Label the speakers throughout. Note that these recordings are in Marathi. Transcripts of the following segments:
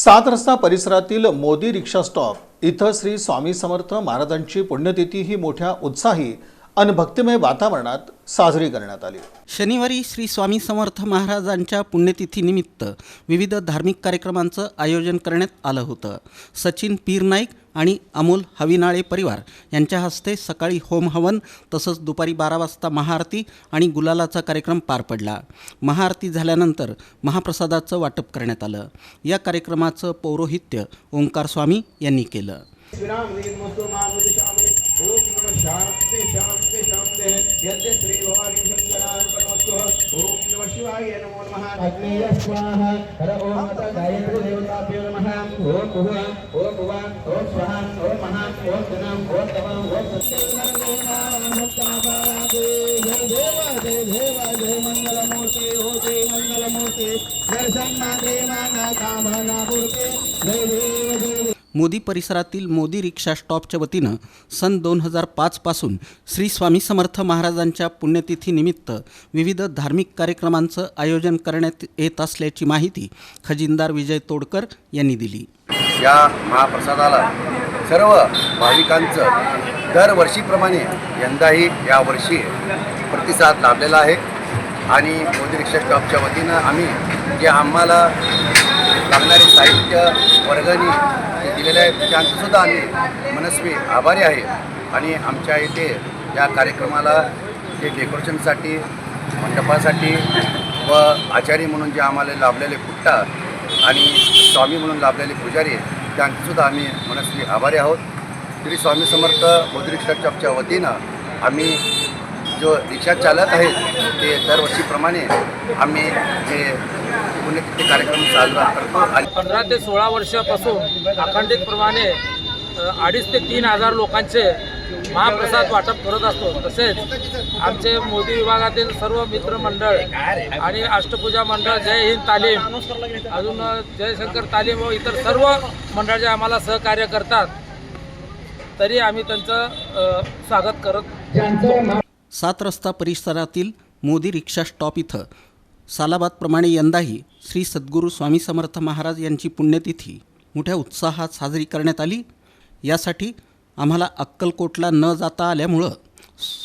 Speaker 1: सात रस्ता परिसरातील मोदी रिक्षा स्टॉप. इथं श्री स्वामी समर्थ महाराजांची पुण्यतिथी ही मोठ्या उत्साही आणि भक्तिमय वातावरणात साजरी करण्यात आली.
Speaker 2: शनिवारी श्री स्वामी समर्थ महाराजांच्या पुण्यतिथीनिमित्त विविध धार्मिक कार्यक्रमांचं आयोजन करण्यात आलं होतं. सचिन पीर नाईक आणि अमोल हविनाळे परिवार यांच्या हस्ते सकाळी होम हवन तसंच दुपारी बारा वाजता महाआरती आणि गुलालाचा कार्यक्रम पार पडला. महाआरती झाल्यानंतर महाप्रसादाचं वाटप करण्यात आलं. या कार्यक्रमाचं पौरोहित्य ओंकार स्वामी यांनी केलं.
Speaker 3: शान्ते यद्य श्री भवानी शङ्करार्पणमस्तु ॐ नमः शिवाय नमो नमः अग्नेय स्वाहा हर ॐ अथ गायत्री देवताभ्यो नमः ॐ भुव ॐ भुव ॐ स्वाहा ॐ महा ॐ धनं ॐ तपं ॐ
Speaker 2: मोदी परिसरातील मोदी रिक्षा स्टॉपच्या वतीनं सन दोन हजार पाचपासून श्री स्वामी समर्थ महाराजांच्या पुण्यतिथीनिमित्त विविध धार्मिक कार्यक्रमांचं आयोजन करण्यात येत असल्याची माहिती खजिनदार विजय तोडकर यांनी दिली.
Speaker 4: या महाप्रसादाला सर्व भाविकांचं दरवर्षीप्रमाणे यंदाही यावर्षी प्रतिसाद लाभलेला आहे. आणि मोदी रिक्षा स्टॉपच्या वतीनं आम्ही जे आम्हाला लागणारे साहित्य वर्गणी दिलेले आहेत. त्यांचंसुद्धा आम्ही मनस्वी आभारी आहे. आणि आमच्या इथे या कार्यक्रमाला जे डेकोरेशनसाठी मंडपासाठी व आचारी म्हणून जे आम्हाला लाभलेले पुट्टा आणि स्वामी म्हणून लाभलेले पुजारी त्यांचंसुद्धा आम्ही मनस्वी आभारी आहोत. श्री स्वामी समर्थ मोदी रिक्षा वतीनं आम्ही जो रिक्षा चालक आहेत ते दरवर्षीप्रमाणे आम्ही हे पुण्यतिथी कार्यक्रम साजरा करतो. आणि
Speaker 5: पंधरा ते सोळा वर्षापासून अखंडितप्रमाणे अडीच ते तीन हजार लोकांचे महाप्रसाद वाटप करत असतो. तसेच आमचे मोदी विभागातील सर्व मित्रमंडळ आणि अष्टपूजा मंडळ जय हिंद तालीम अजून जयशंकर तालीम व इतर सर्व मंडळ जे आम्हाला सहकार्य करतात. तरी आम्ही त्यांचं स्वागत करत
Speaker 2: सात रस्ता परिसरातील मोदी रिक्षा स्टॉप इथं. सालाबादप्रमाणे यंदाही श्री सद्गुरू स्वामी समर्थ महाराज यांची पुण्यतिथी मोठ्या उत्साहात साजरी करण्यात आली. यासाठी आम्हाला अक्कलकोटला न जाता आल्यामुळं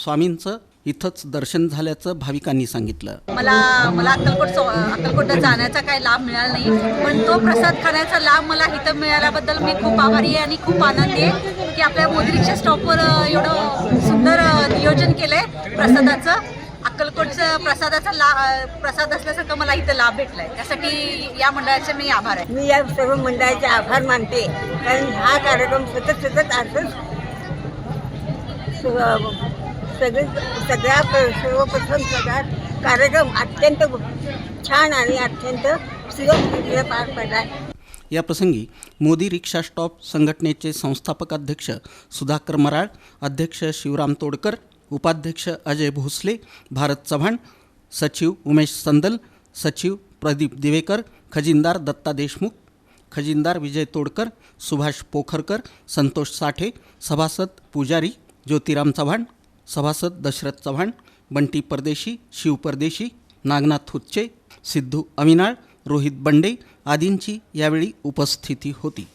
Speaker 2: स्वामींचं इथंच दर्शन झाल्याचं भाविकांनी सांगितलं.
Speaker 6: मला मला अक्कलकोट अक्कलकोटला जाण्याचा काही लाभ मिळाला नाही पण तो प्रसाद खाण्याचा लाभ मला इथं मिळाल्याबद्दल मी खूप आभारी आहे आणि खूप आनंदी आहे की आपल्या मोदी रिक्षा स्टॉपवर एवढं सुंदर नियोजन केलं आहे प्रसादाचं. अक्कलकोटचं प्रसादाचा ला प्रसाद असल्यासारखं मला इथं लाभ भेटला आहे त्यासाठी या मंडळाचे मी आभार आहे.
Speaker 7: मी या सर्व मंडळाचे आभार मानते. कारण हा कार्यक्रम सतत सतत असंच सगळे सगळ्या सर्वप्रथम सगळा कार्यक्रम अत्यंत छान आणि अत्यंत सुयोग्य पार पडला आहे
Speaker 2: याप्रसंगी मोदी रिक्षा स्टॉप संघटनेचे संस्थापक अध्यक्ष सुधाकर मराळ अध्यक्ष शिवराम तोडकर उपाध्यक्ष अजय भोसले भारत चव्हाण सचिव उमेश संदल सचिव प्रदीप दिवेकर खजिनदार दत्ता देशमुख खजिनदार विजय तोडकर सुभाष पोखरकर संतोष साठे सभासद पुजारी ज्योतिराम चव्हाण सभासद दशरथ चव्हाण बंटी परदेशी शिव परदेशी नागनाथ हुच्चे सिद्धू अविनाळ रोहित बंडे आदींची यावेळी उपस्थिती होती.